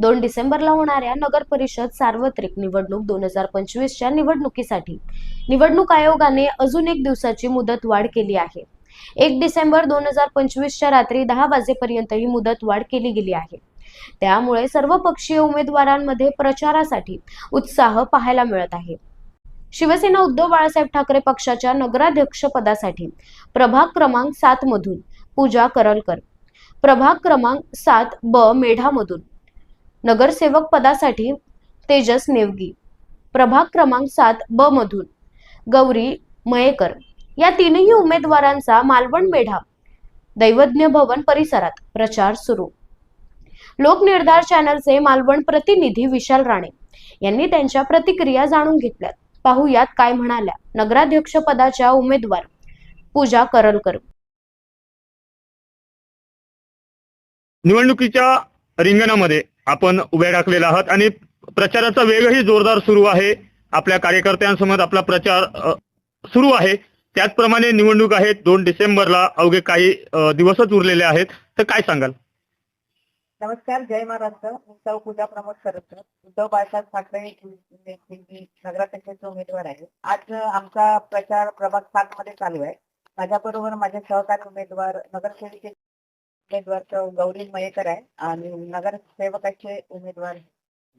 दोन डिसेंबरला होणाऱ्या नगर परिषद सार्वत्रिक निवडणूक दोन हजार पंचवीसच्या निवडणुकीसाठी. निवडणूक आयोगाने अजून एक दिवसाची मुदत वाढ केली आहे. एक डिसेंबर दोन हजार पंचवीसच्या रात्री दहा वाजेपर्यंत ही मुदत वाढ केली गेली आहे. त्यामुळे सर्व पक्षीय उमेदवारांमध्ये प्रचारासाठी उत्साह पाहायला मिळत आहे. शिवसेना उद्धव बाळासाहेब ठाकरे पक्षाच्या नगराध्यक्ष पदासाठी प्रभाग क्रमांक सात मधून पूजा करलकर प्रभाग क्रमांक सात ब मेढामधून नगरसेवक पदासाठी तेजस नेवगी. प्रभाग क्रमांक सात ब मधून. गौरी मयेकर. या तीनही उमेदवारांचा मालवण मेढा दैवज्ञ भवन परिसरात प्रचार सुरू. लोकनिर्धार चॅनलचे मालवण प्रतिनिधी विशाल राणे यांनी त्यांच्या प्रतिक्रिया जाणून घेतल्यात. पाहुयात काय म्हणाल्या नगराध्यक्ष पदाच्या उमेदवार पूजा करलकर. निवडणुकीच्या रिंगणामध्ये आपण उभे टाकलेले आहात आणि प्रचाराचा वेगही जोरदार सुरू आहे. आपल्या कार्यकर्त्यांसमोर आपला प्रचार सुरू आहे. त्याचप्रमाणे निवडणूक आहे दोन डिसेंबरला अवघे काही दिवसच उरलेले आहेत. तर काय सांगाल? नमस्कार. जय महाराष्ट्र. उद्धव पूजा प्रमोद करत उद्धव बाळासाहेब ठाकरे नगराध्यक्षाचे उमेदवार आहे. आज आमचा प्रचार प्रभाग सात मध्ये चालू आहे. माझ्याबरोबर माझे सहकारी उमेदवार नगरसेविके उमेदवार गौरी मयेकर आहे आणि नगरसेवकाचे उमेदवार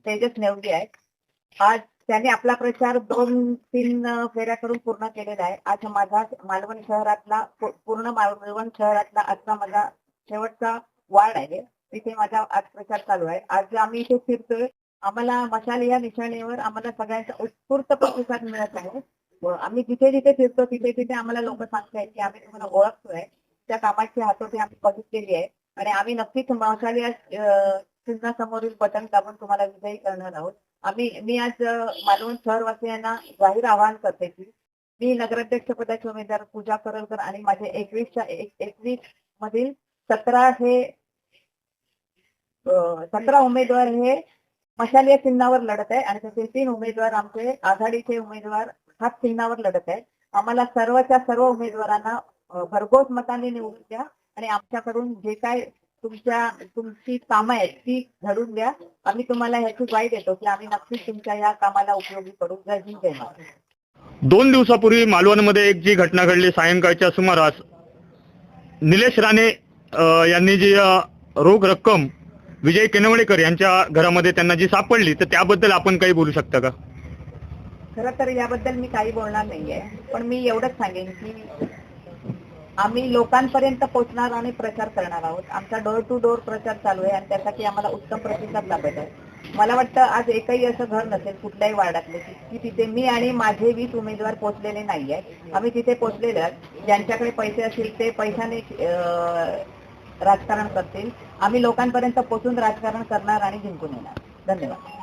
तेजस नेवडी आहेत आज त्यांनी आपला प्रचार दोन तीन फेऱ्या करून पूर्ण केलेला आहे. आज माझा मालवण शहरातला पूर्ण मालवण शहरातला आजचा माझा शेवटचा वार्ड आहे. तिथे माझा आज प्रचार चालू आहे. आज आम्ही इथे फिरतोय. आम्हाला मशाल या निशाणीवर आम्हाला सगळ्यांचा उत्स्फूर्त प्रतिसाद मिळत आहे. आम्ही जिथे जिथे फिरतो तिथे तिथे आम्हाला लोक सांगतायत की आम्ही तुम्हाला ओळखतोय. त्या कामाची हातोटी आम्ही बघितलेली आहे. आणि आम्ही नक्कीच मशाल चिन्हासमोरील बटन दाबून तुम्हाला विजयी करणार आहोत. आम्ही मी आज मालवण शहरवासियांना जाहीर आवाहन करते की मी नगराध्यक्ष पदाचे उमेदवार पूजा करलकर आणि माझे एकवीसच्या एकवीस मधील सतरा हे सतरा उमेदवार हे मशाल या चिन्हावर लढत आहे आणि त्याचे तीन उमेदवार आमचे आघाडीचे उमेदवार हात चिन्हावर लढत आहेत आम्हाला सर्वच्या सर्व उमेदवारांना भरघोस मताने निवडून द्या आणि आमच्याकडून जे काय तुमच्या तुमची कामं आहेत ती घडून द्या. आम्ही तुम्हाला ह्याची ग्वाही देतो की आम्ही नक्कीच तुमच्या या कामाला उपयोगी पडू. जय हिंद जय महाराष्ट्र. दोन दिवसापूर्वी मालवणमध्ये एक जी घटना घडली सायंकाळच्या सुमारास. निलेश राणे यांनी जी रोख रक्कम विजय केनवडेकर यांच्या घरामध्ये त्यांना जी सापडली तर त्याबद्दल आपण काही बोलू शकता का? खरं तर याबद्दल मी काही बोलणार नाहीये पण मी एवढंच सांगेन की आम्ही लोकांपर्यंत पोहोचणार आणि प्रचार करणार आहोत. आमचा डोर टू डोर प्रचार चालू आहे आणि त्यासाठी आम्हाला उत्तम प्रतिसाद लाभत आहे. मला वाटतं आज एकही असं घर नसेल कुठल्याही वार्डातले की तिथे मी आणि माझे वीस उमेदवार पोहोचलेले नाही आहेत आम्ही तिथे पोहोचलेले आहोत ज्यांच्याकडे पैसे असतील ते पैशाने राजकारण करतील. आम्ही लोकांपर्यंत पोहोचून राजकारण करणार आणि जिंकून येणार. धन्यवाद.